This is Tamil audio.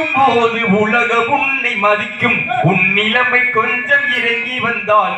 சிரிக்கும் போது உலக உன்னை மதிக்கும். உன் நிலைமை கொஞ்சம் இறங்கி வந்தால்